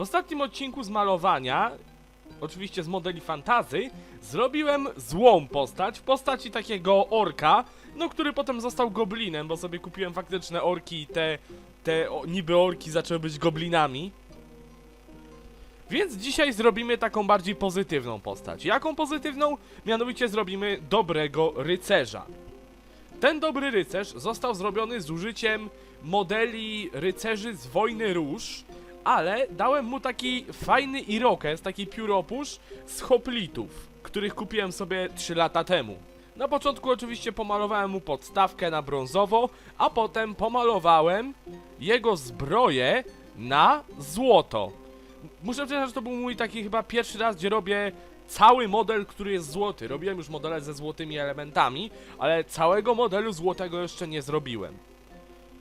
W ostatnim odcinku z malowania, oczywiście z modeli fantazy, zrobiłem złą postać w postaci takiego orka, no który potem został goblinem, bo sobie kupiłem faktyczne orki i te, te o, niby orki zaczęły być goblinami. Więc dzisiaj zrobimy taką bardziej pozytywną postać. Jaką pozytywną? Mianowicie zrobimy dobrego rycerza. Ten dobry rycerz został zrobiony z użyciem modeli rycerzy z Wojny Róż, ale dałem mu taki fajny irokez, taki pióropusz z hoplitów, których kupiłem sobie 3 lata temu. Na początku oczywiście pomalowałem mu podstawkę na brązowo, a potem pomalowałem jego zbroję na złoto. Muszę przyznać, że to był mój taki chyba pierwszy raz, gdzie robię cały model, który jest złoty. Robiłem już modele ze złotymi elementami, ale całego modelu złotego jeszcze nie zrobiłem.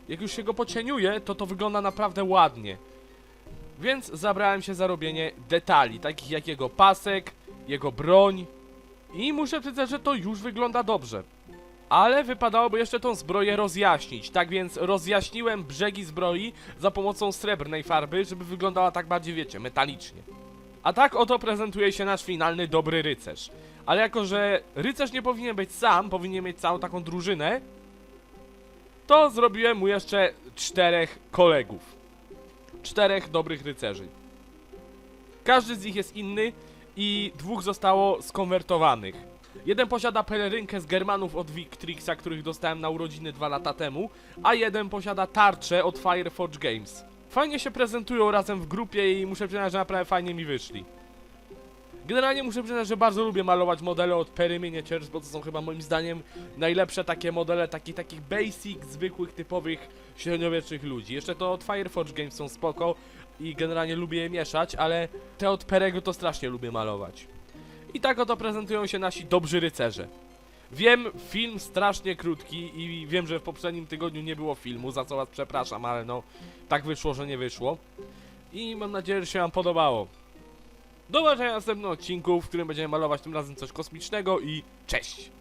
Jak już się go pocieniuje, to to wygląda naprawdę ładnie. Więc zabrałem się za robienie detali, takich jak jego pasek, jego broń. I muszę przyznać, że to już wygląda dobrze. Ale wypadałoby jeszcze tą zbroję rozjaśnić. Tak więc rozjaśniłem brzegi zbroi za pomocą srebrnej farby, żeby wyglądała tak bardziej, wiecie, metalicznie. A tak oto prezentuje się nasz finalny dobry rycerz. Ale jako, że rycerz nie powinien być sam, powinien mieć całą taką drużynę, to zrobiłem mu jeszcze czterech kolegów. Czterech dobrych rycerzy. Każdy z nich jest inny i dwóch zostało skonwertowanych. Jeden posiada pelerynkę z Germanów od Victrixa, których dostałem na urodziny dwa lata temu, a jeden posiada tarczę od Fireforge Games. Fajnie się prezentują razem w grupie i muszę przyznać, że naprawdę fajnie mi wyszli. Generalnie muszę przyznać, że bardzo lubię malować modele od Perry Miniatures, bo to są chyba moim zdaniem najlepsze takie modele, takich takich basic, zwykłych, typowych średniowiecznych ludzi. Jeszcze to od Fireforge Games są spoko i generalnie lubię je mieszać, ale te od Perego to strasznie lubię malować. I tak oto prezentują się nasi dobrzy rycerze. Wiem, film strasznie krótki i wiem, że w poprzednim tygodniu nie było filmu, za co was przepraszam, ale no, tak wyszło, że nie wyszło. I mam nadzieję, że się wam podobało. Do zobaczenia w następnym odcinku, w którym będziemy malować tym razem coś kosmicznego i cześć!